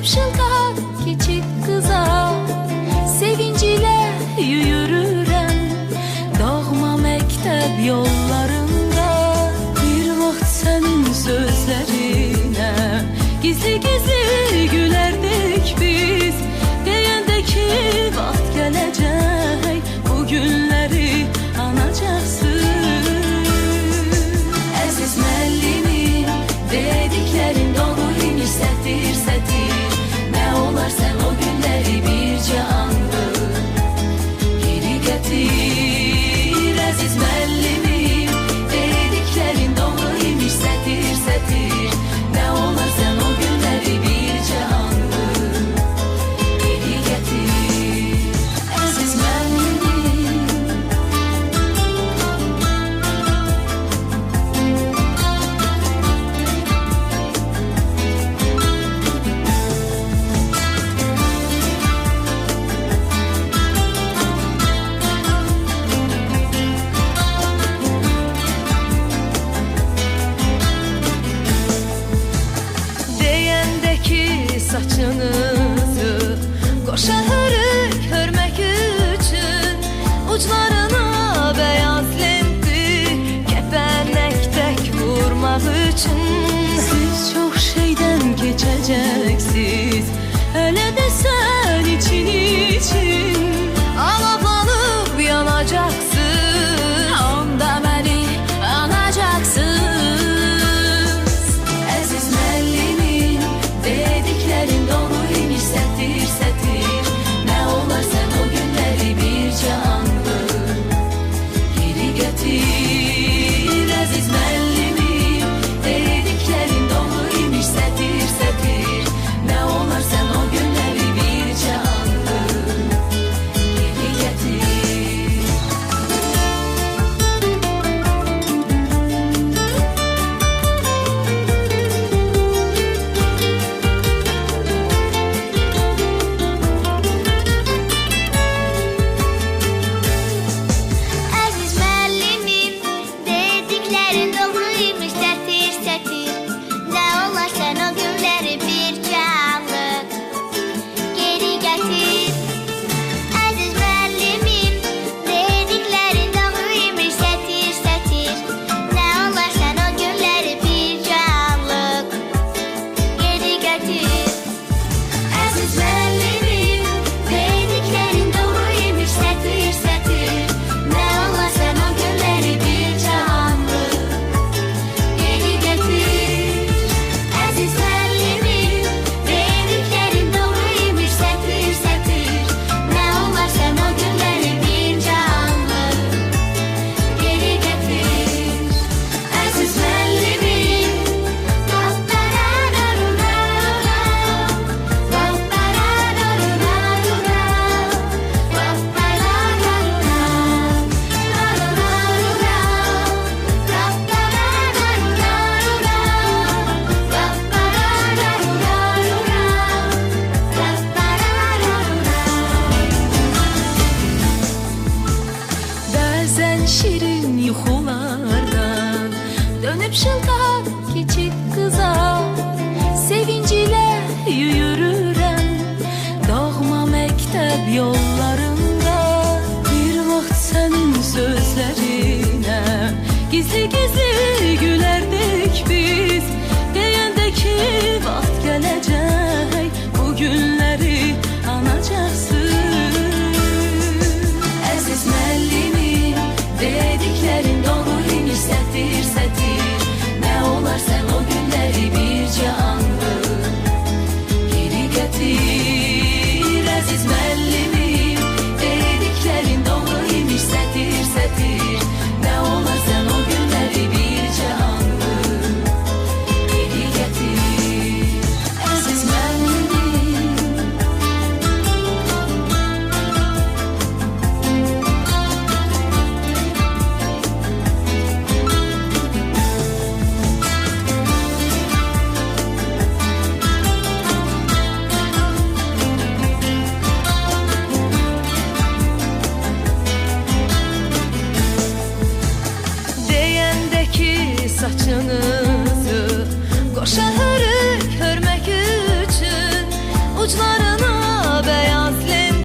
hapşılkar küçük kıza Sevinciyle yürürüm Doğma mektep yollarında. Bir vaxt senin sözlerine Gizli gizli yazıq Qoşarıq hörmək üçün Uclarına bəyaz lenti Kəpənək Siz çox şeydən keçəcəksiniz hapşılkar küçük kıza Sevinciyle yürürüm. Doğma mektep yollarında. Bir vaxt senin sözlerine. Gizli gizli Ah saçını